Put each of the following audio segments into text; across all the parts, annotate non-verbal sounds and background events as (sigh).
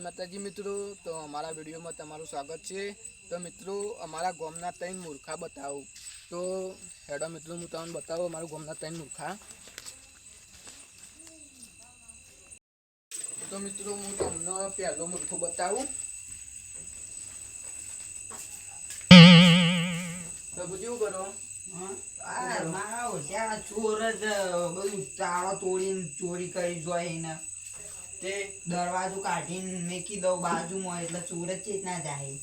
માતાજી મિત્રો, તો અમારા વિડીયોમાં તમારું સ્વાગત છે. તો મિત્રો, અમારા ગામના ત્રણ મૂર્ખા બતાવું. તો હેડો મિત્રો, હું તમને બતાવું અમારું ગામના ત્રણ મૂર્ખા. તો મિત્રો, હું તમને પહેલો મૂર્ખો બતાવું. તો બધું કરો. મારા હોશિયાર ચોર જ બધું તાળો તોડીને ચોરી કરી જોઈ ને તે દરવાજો કાઢીને મેકી દઉં બાજુમાં એટલે ચોર જ ચેત ના જાય.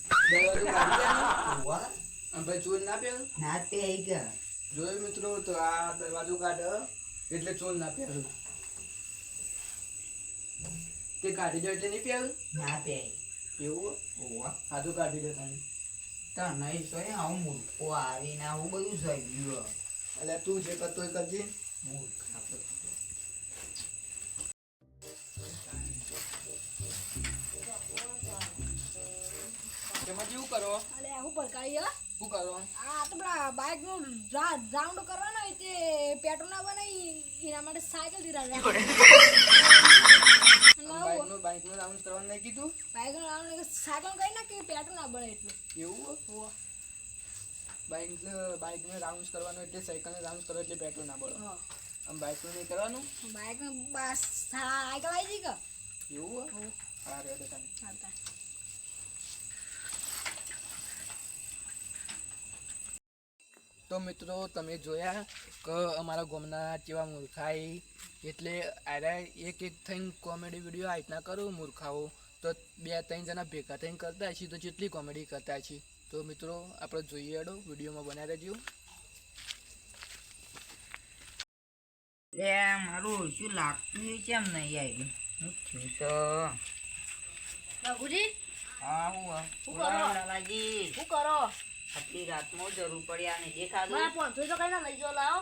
દરવાજો ચોર ના તે ગયા જોયું મિત્રો તો આ દરવાજો કાઢ એટલે ચોર ના પહેર. તે કાઢી દો એટલે નહીં પહેર? ના તે એવું સાધુ કાઢી દો તમે તને સોય આવું મૂર્ખો આવીને આવું બધું સહ્યું એટલે તું જે કરતો એ કરજે. મૂર્ખ. તેમાં જેવું કરો? અલે હું પડકારી હે. શું કરો? આ તો પેલા બાઇકનું રાઉન્ડ કરવાનો હોય તે પેટ્રોલ ના બનાવી એના માટે સાયકલથી (laughs) રાજા નું બાઇકનું રાઉન્ડ કરવાનું નહીં કીધું. બાઇકનું રાઉન્ડ સાયકલ કઈ ના કે પેટ્રોલ ના બને એટલું. એવું બાઇક બાઇક ને રાઉન્ડ કરવાનું એટલે સાયકલ ને રાઉન્ડ કરો એટલે પેટ્રોલ ના બળો. આમ બાઇકનું નહીં કરવાનું? બાઇકનું બસ સાયકલ આવી જઈ કે એવું. હા? તમે. તો મિત્રો તમે જોયા કે અમારા ગામના જેવા મૂર્ખાઈ એટલે આરે એક એક થઈને કોમેડી વીડિયો આ રીતના કરું મૂર્ખાઓ. તો બે ત્રણ જણા ભેગા થઈને કરતા છીએ તો જેટલી કોમેડી કરતા છીએ તો મિત્રો આપણે જોઈએ અડો વિડીયોમાં બનાવી રહેજો. મારું શું લાગતું કેમ નહીં આવ્યું હું થયું તો. હા હું કરો? લાલાજી. શું કરો? આટલી રાતમાં જરૂર પડી આને દેખાડો. મારા પાંચસો તો કઈ ના લઈ જો લાવો.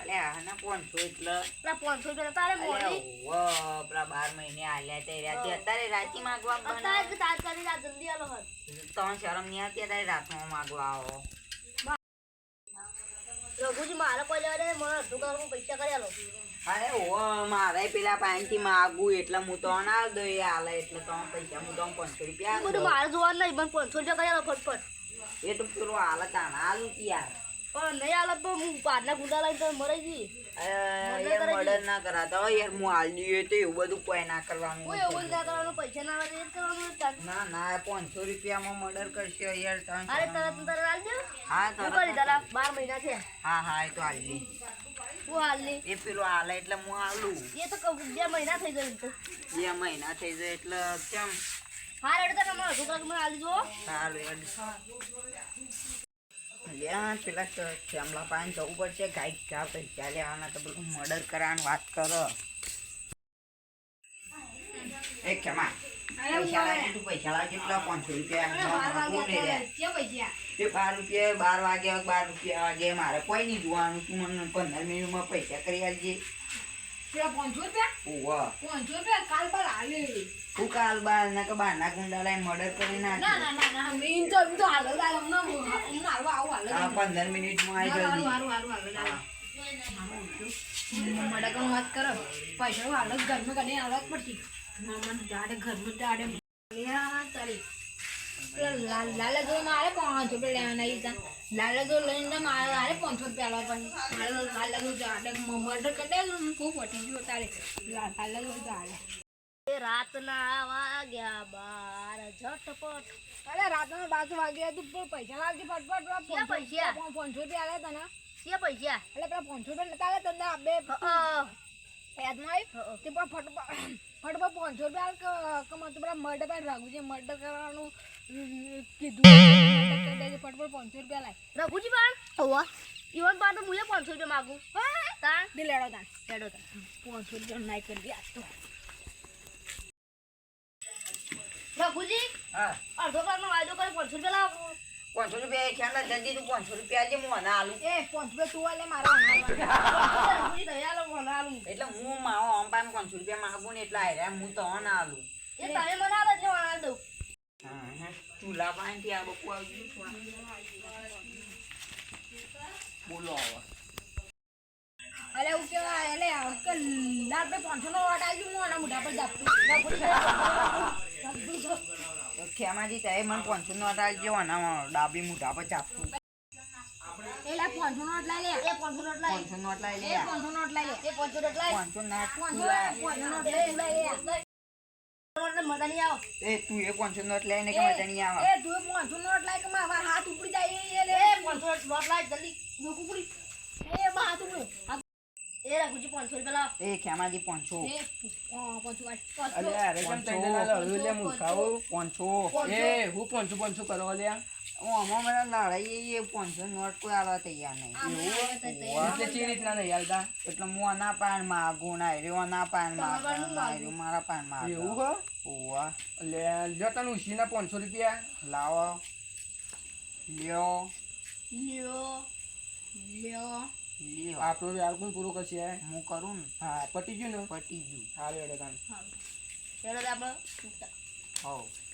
અલે આના પોનસો એટલે. પેલા પાંચસો રૂપિયા તારે મોડી. ઓવો, પેલા બાર મહિને આલ્યા તે રાતે અત્યારે રાતી માગવા અત્યારે કરી આ જલ્દી આલો હર ત્રણ શરમ નહીં આવતી અત્યારે રાતમાં માગવા આવો. રઘુજી મારે કોઈ લેવા દે મને અડધું કલાકમાં પૈસા કરી આલો. અરે ઓ મારે પેલા પાણીથી માગું એટલે હું તો ના દઈ આલે એટલે તો પૈસા હું તો પાંચસો રૂપિયા. મારે જોવાનું નહીં પણ પાંચસો રૂપિયા કરી આલો ફટફટ. એ તો પેલો હાલત હાલું યાર પણ નહીં આલો તો હું પારના ગુંડા લઈને તમે મરાઈ જઈ મર્ડર યાર કરાવી મર્ડર ના કરાતા હો યાર હું હાલ તો એવું બધું કોઈ ના કરવાનું કોઈ એવું ના કરવાનું પૈસા ના આવે એ કરવાનું ના ના પાંચસો રૂપિયામાં મર્ડર કરશે યાર ત્રણ અરે તરત તરત આલજો હા તરત તારા બાર મહિના છે. હા હા એ તો હાલી હું એ પેલું હાલે એટલે હું હાલું. એ તો બે મહિના થઈ જાય તો. બે મહિના થઈ જાય એટલે કેમ? હા રેડ મને આલી લ્યા પેલા શ્યામલા પાન જવું પડશે ગાઈડ જાવ ચાલે લેવાના તો પેલું મર્ડર કરવાની વાત કરો. એ કેમાં પૈસા લાગે તું પૈસા લાગે પેલા પાંચસો રૂપિયા બાર રૂપિયા બાર વાગે બાર રૂપિયા વાગે મારે કોઈ નહીં જોવાનું તું મને પંદર મિનિટમાં પૈસા કરી આલજે પેલા પાંચસો રૂપિયા? ઓવા પાંચસો રૂપિયા કાલ પર આલે. તું કાલ બાર ના કે બારના ગુંડા લાઈ મર્ડર કરી ના નાખ. ના ના ના મેં તો એમ તો હાલ જ હમણાં હમણાં હાલવા આવું હાલ. જ હા પંદર મિનિટમાં આવી જલ્દી હારું હારું હાલ જ મડકણ વાત કરો. પૈસા હાલ જ ઘરમાં કને હાલ જ પડતી મામા જાડે ઘરમાં જાડે તારી. લાલ જો મારે પાંચસો રૂપિયા લેવાના ઈ લાલા જો લઈને મારે મારે પાંચસો રૂપિયા લાવવા પણ મારે લાલા જો જાડે મર્ડર કટે ખૂબ પટી ગયો તારે. લાલા જો જાડે રાતના વાગ્યા બાર ઝટપટ. અરે રાતના બાર વાગ્યા તું પણ પૈસા લાવજે ફટફટ. પેલા પૈસા? પાંચસો રૂપિયા આવે તને. કે પૈસા? એટલે પેલા પાંચસો રૂપિયા નતા આવે તને આ યાદમાં આવી? તે પણ ફટફટ ફટફટ પાંચસો રૂપિયા કમા તો પેલા મર્ડર પર છે. મર્ડર કરવાનું કીધું murder કરી પાંચસો રૂપિયા લાય. રઘુજી પણ હોવા. ઈવન પાસે મુએ પાંચસો રૂપિયા માગું. તાણ? દે લેડો તાણ લેડો તાણ. પાંચસો રૂપિયા નાઈ કરી દે આજ તો. રઘુજી? હા. અડધો કલાકનો વાયદો કરે પાંચસો રૂપિયા લાવો. પાંચસો રૂપિયા ખ્યાલ જલ્દી તું પાંચસો રૂપિયા હું મને આલું. એ પાંચસો રૂપિયા તું આલે મારો (laughs) રઘુજી દયા લો મને આલું. એટલે હું મારો આમ પાન પાંચસો રૂપિયા માગું ને એટલે આયરા હું તો ના આલું. એ તમે મને આલો એટલે દઉં. ચૂલા પાસેથી આ બકુ આવી ગયું બોલો હવે. લાલભાઈ પાંચસો નો ઓર્ડર આવી હું આના મોઢા પર જાપતું ખેમાજી તે મને પાંચસો નોટ ગયો આના ડાબી મોઢા પર જાપતું એલા પાંચસો નોટ લાઈ લે. પાંચસો નોટ લાઈ લે પાંચસો નોટ લાઈ લે. એ પાંચસો નોટ લાઈ લે. પાંચસો નો નોટ લાઈ લે નો આવો એ તું એ પાંચસો નોટ લઈને કે મજા નહીં આવે. એ તું પાંચસો નોટ લઈ કે મારા હાથ ઉપડી જાય એ લે એ પાંચસો નોટ લઈ જલ્દી નોક ઉપડી. એ મારા હાથ ઉપડી. એ રાખુજી પાંચસો રૂપિયા લાવ. એ ખેમાજી પાંચસો. એ પાંચસો પાંચસો. એ હું પાંચસો પાંચસો કરો લ્યા મને એ પાંચસો નોટ કોઈ આલવા તૈયાર નહીં. એટલે ચી રીતના નહીં હાલતા એટલે હું આના પાન માગું ના રહ્યો ના પાન માગું મારા પાન એવું હો? ઓવા. એટલે જો તને ઉછીના પાંચસો રૂપિયા. લાવો. લ્યો. લ્યો. લ્યો. લ્યો. આપણો વ્યાર કોણ પૂરો કરશે. હું કરું ને? હા પટી ગયું ને? પટી ગયું. હા રેડો તાન ચાલો આપણે હવ.